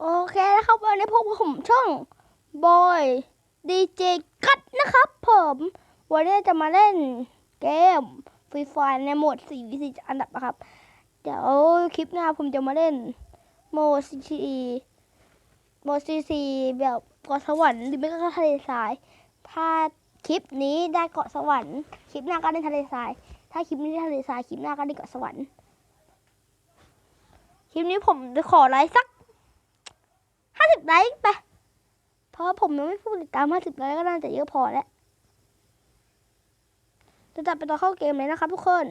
โอเคนะครับวันนี้พวกผมช่องบอยดีเจกัดนะครับผมวันนี้จะมาเล่นเกมฟรีไฟในโหมด4 v 4อันดับนะครับ เดี๋ยวคลิปหน้าผมจะมาเล่นโหมด CC โหมด CC แบบเกาะสวรรค์หรือไม่ก็ทะเลทราย ถ้าคลิปนี้ได้เกาะสวรรค์คลิปหน้าก็ได้ทะเลทราย ถ้าคลิปนี้ได้ทะเลทรายคลิปหน้าก็ได้เกาะสวรรค์คลิปนี้ผมจะขอไลค์สัก ห้าสิบไลค์ไป เพราะผมยังไม่พูดติดตามห้าสิบไลค์ก็น่าจะเยอะพอแล้ว จะจับไปต่อเข้าเกมเลยนะครับทุกคน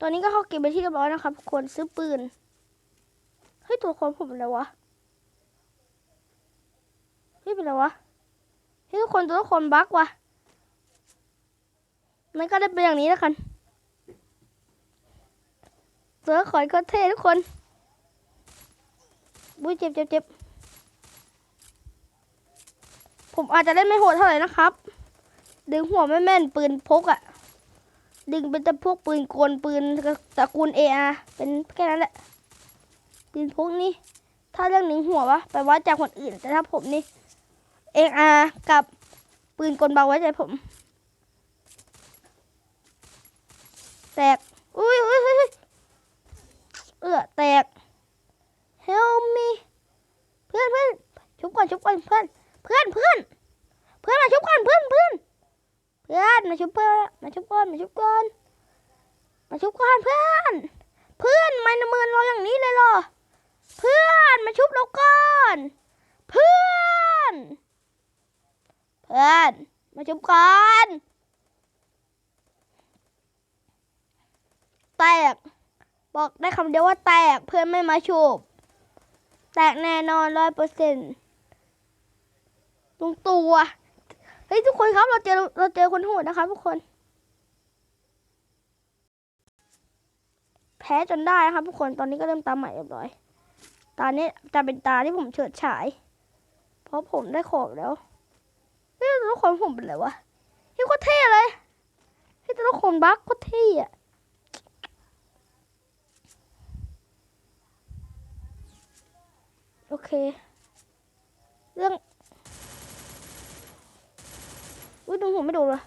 ตอนนี้ก็เข้าเกมไปที่เรียบร้อยนะครับทุกคนซื้อปืน เฮ้ยตัวคนผมเป็นอะไรวะ เฮ้ยเป็นอะไรวะ เฮ้ยทุกคนตัวละคนบั๊กว่ะมันก็ได้เป็นอย่างนี้แล้วกันเสือขอยก็เท่ทุกคน บุ้ยเจ็บเจ็บเจ็บผมอาจจะเล่นไม่โหดเท่าไหร่นะครับ ดึงหัวไม่แม่นปืนพกอะ่ะ ดึงเป็นแต่พวกปืนกลปืนตระกูลเออาเป็นแค่นั้นแหละ ปืนพกนี่ถ้าเรื่องหนึ่งหัววะไปวัดจากคนอื่น แต่ถ้าผมนี่เออากับปืนกลเบาไว้ใจผม แตก อุ้ยอุ้ยอุ้ยอุ้ยเออแตก help me เพื่อนเพื่อนชุบก่อนชุบก่อนเพื่อนเพื่อนเพื่อนเพื่อนมาชุบก่อนเพื่อนเพื่อนเพื่อนมาชุบเพื่อนมาชุบก่อนมาชุบก่อนมาชุบก่อนเพื่อน เพื่อนไม่นมือเราอย่างนี้เลยเหรอ เพื่อนมาชุบเราก่อน เพื่อนเพื่อนมาชุบก่อนแตกบอกได้คำเดียวว่าแตกเพื่อนไม่มาชุบ แตกแน่นอนร้อยเปอร์เซ็นต์ลุงตัวเฮ้ยทุกคนครับเราเจอเราเจอคนโหดนะครับทุกคน แพ้จนได้นะครับทุกคนตอนนี้ก็เริ่มตามใหม่เรียบร้อย ตาเนี้ยจะเป็นตาที่ผมเฉิดฉาย เพราะผมได้ของแล้วเฮ้ยทุกคนผมเป็นอะไรวะเฮ้ยโคตรเท่เลยเฮ้ยทุกคนบักโคตรเท่อะ โอเค เรื่องอุ้ยดูผมไม่โดูเลย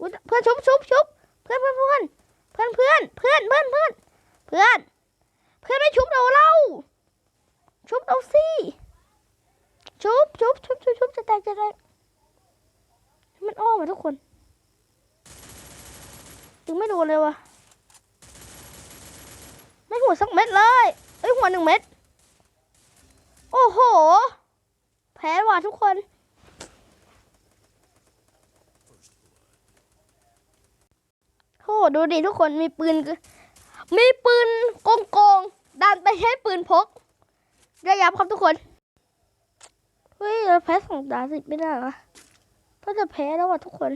อุ้ยเพื่อนชุบชุบชุบเพื่อนเพื่อนเพื่อนเพื่อนเพื่อนเพื่อนเพื่อนเพื่อนเพื่อนเพื่อนไม่ชุบเราเราชุบเราสิชุบชุบชุบชุบชุบจะแตกจะแตกมันอ้อมมาทุกคนถึงไม่โดูเลยวะไม่หัวสักเม็ดเลยเอ้ยหัวหนึ่งเม็ด อ้โห แพ้ว่ะทุกคนโอ้โหดูดิทุกคนมีปืน มีปืนโกงโกงๆดันไปใช้ปืนพกได้ยับครับทุกคน เฮ้ยเราแพ้สองตาสิไม่ได้หรอถ้าจะแพ้แล้วว่ะทุกคน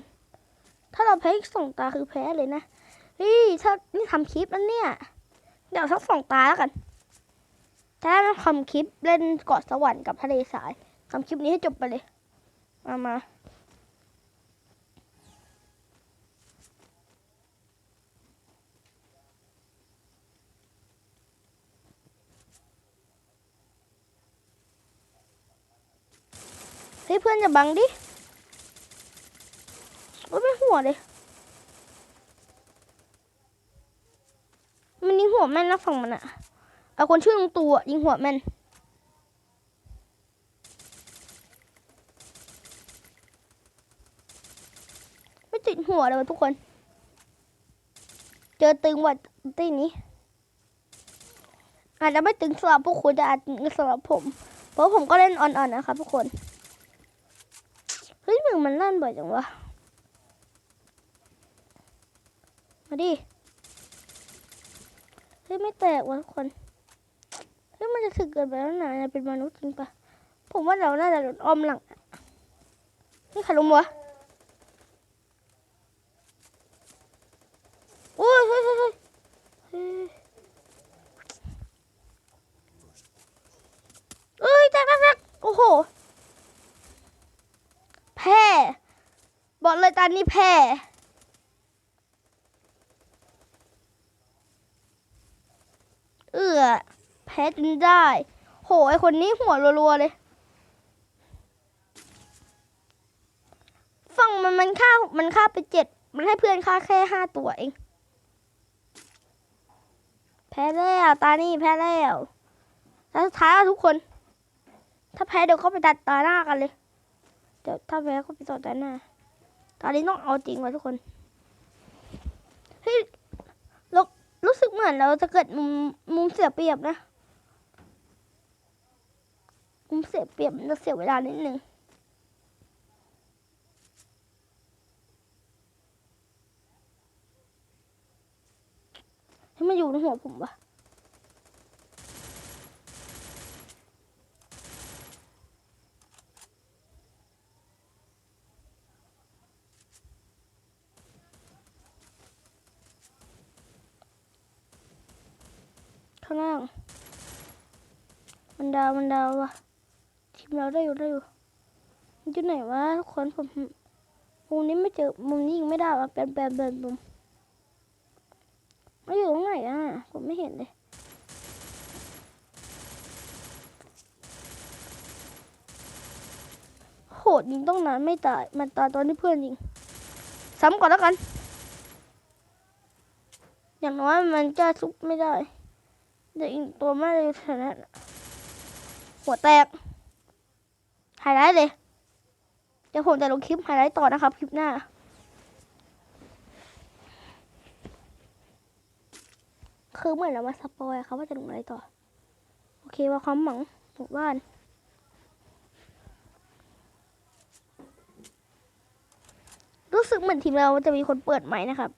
ถ้าเราแพ้อีกสองตาคือแพ้เลยนะเฮ้ยถ้านี่ทำคลิปแล้วเนี่ย เดี๋ยวสักสองตาแล้วกัน ถ้าเราทำคลิปเล่นเกาะสวรรค์กับทะเลสายทำคลิปนี้ให้จบไปเลย มามาเฮ้ยเพื่อนอย่าบังดิโอ้ยไม่หัวเลยมันยิงหัวแม่นนะฝั่งมันอะ เอาคนชื่อลุงตู่ยิงหัวม่นไม่ติดหัวเลยทุกคน เจอตึงว่ะตีนี้ อาจจะไม่ตึงสำหรับพวกคุณแต่อาจตึงสำหรับผม เพราะผมก็เล่นอ่อนๆนะครับทุกคนเฮ้ยมึงมันลั่นบ่อยจังวะมาดิเฮ้ยไม่แตกวะทุกคน เฮ้ยมันจะถึกเกินไปแล้วนะเนี่ยเป็นมนุษย์จริงปะผมว่าเราน่าจะโดนอ้อมหลังนี่ใครลงวะโอ้ยเฮ้ยเฮ้ยเฮ้ยเฮ้ยเอ้ยแตกแตกแตกโอ้โหแพ้บอกเลยตอนนี้แพ้ เอื้อแพ้ จนได้ โหไอคนนี้หัวรัวๆเลยฝั่งมันมันฆ่ามันฆ่าไปเจ็ดมันให้เพื่อนฆ่าแค่ห้าตัวเอง แพ้แล้วตานี่แพ้แล้วแล้วสุดท้ายทุกคน ถ้าแพ้เดี๋ยวเขาไปตัดตาหน้ากันเลยเดี๋ยวถ้าแพ้ก็ไปต่อตาหน้าตอนนี้ต้องเอาจริงว่ะทุกคนเฮ้ยรารู้สึกเหมือนเราจะเกิดมุมมุมเสียเปรียบนะ มุมเสียเปรียบมันจะเสียเวลานิดนึงให้มันอยู่ในหัวผมวะข้างล่างมันดาวมันดาววะ เราได้อยู่ได้อยู่มันอยู่ไหนวะทุกคนผมมุมนี้ไม่เจอมุมนี้ยิงไม่ได้วะเป็นแบบแบบมุมมันอยู่ตรงไหนอะผมไม่เห็นเลยโหดยิงต้องนานไม่ตายมันตายตอนที่เพื่อนยิงซ้ำก่อนแล้วกัน อย่างน้อยมันจะซุกไม่ได้เดี๋ยวอีกตัวไม่ได้ชนะหัวแตก ไฮไลท์เลย เดี๋ยวผมจะลงคลิปไฮไลท์ต่อนะครับ คลิปหน้าคือเหมือนเรามาสปอยอะครับว่าจะลงอะไรต่อ โอเคว่าความหวังหมู่บ้านรู้สึกเหมือนทีมเราจะมีคนเปิดใหม่นะครับ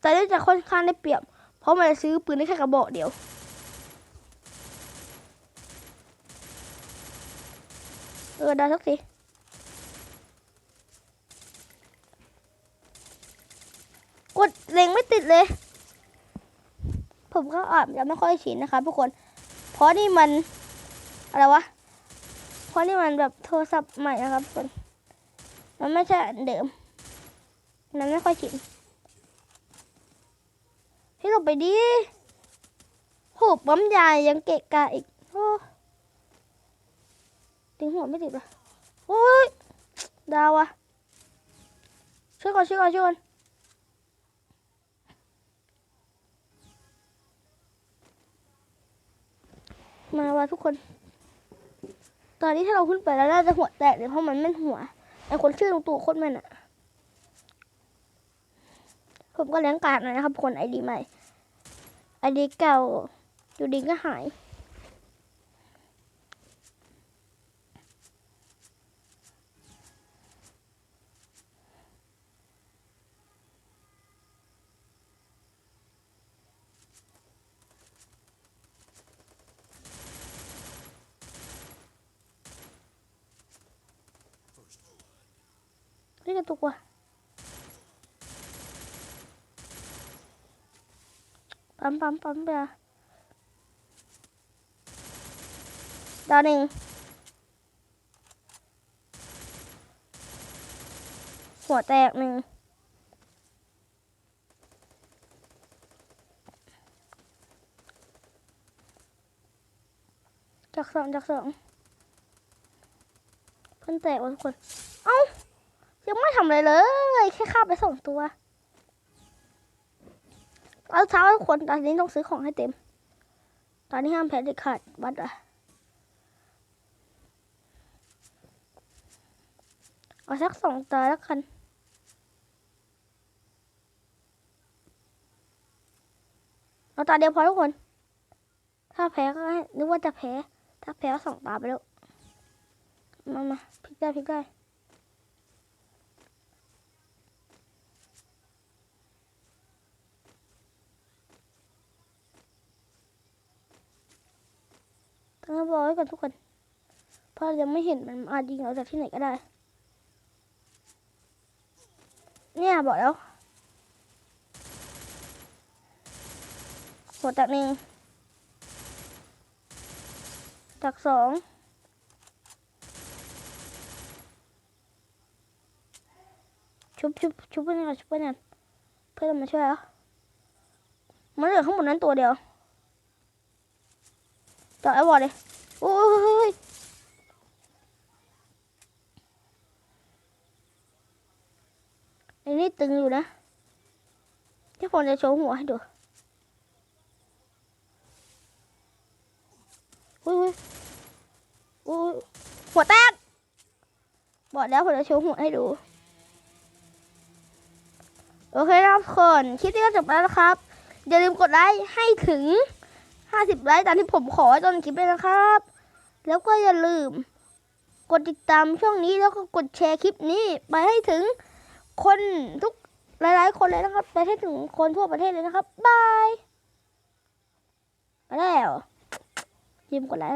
แต่นี่จะค่อนข้างได้เปรียบ เพราะมันจะซื้อปืนได้แค่กระบอกเดียวเออได้สักทีกดเล็งไม่ติดเลย ผมก็อาจจะไม่ค่อยชินนะครับทุกคน เพราะนี่มัน อะไรวะ เพราะนี่มันแบบโทรศัพท์ใหม่นะครับทุกคน มันไม่ใช่เดิม มันไม่ค่อยชิน ให้เราไปดิโหปั๊มยายังเกะกะอีกโอ้ดึงหัวไม่ติดลยโอ้ยดาวอะช่วยก่อนช่วยก่อนช่วยก่อนมาว่ะทุกคน ตอนนี้ถ้าเราขึ้นไปแล้วน่าจะหัวแตกเลยเพราะมันไม่หัวไอคนชื่อลุงตู่โคตรแม่นอะ ผมก็เลี้ยงกาดนะครับ คนไอดีใหม่ไอดีเก่าอยู่ดีก็หายนี่กระตุกว่ะ ปั๊มปั๊มปั๊มไปอะดาวหนึ่งหัวแตกหนึ่งจากสองจากสองเพิ่นแตกว่ะทุกคน เอ้ายังไม่ทำอะไรเลย แค่ข้าไปส่งตัว เอาเช้าทุกคนตอนนี้ต้องซื้อของให้เต็ม ตอนนี้ห้ามแพ้เด็ดขาดวัดอะเอาสักสองตาแล้วกันเอาตาเดียวพอทุกคน ถ้าแพ้ก็นึกว่าจะแพ้ ถ้าแพ้ก็สองตาไปแล้ว มามาพลิกได้พลิกได้ ไว้กันทุกคน เพราะยังไม่เห็นมันอาจยิงเราจากที่ไหนก็ได้ เนี่ยบอกแล้วหัวจากหนึ่งจากสองชุบชุบชุบเพื่อนก่อชุบเพื่อนเพื่อนมาช่วยอะมันเหลือข้างบนนั้นตัวเดียวจอดไอ้บอดเลย โอ้ยไอ้นี่ตึงอยู่นะที่ผมจะโชว์หัวให้ดูอุ้ยอุ้ยหัวแตกบอกแล้วผมจะโชว์หัวให้ดู โอเคครับคนคลิปนี้ก็จบแล้วนะครับ อย่าลืมกดไลค์ให้ถึง 50 ไลค์ตามที่ผมขอไว้ตอนคลิปเลยนะครับ แล้วก็อย่าลืม กดติดตามช่องนี้แล้วก็กดแชร์คลิปนี้ ไปให้ถึงคนทุกหลาย ๆ คนเลยนะครับ ไปให้ถึงคนทั่วประเทศเลยนะครับบายไปแล้วยืมกดไลค์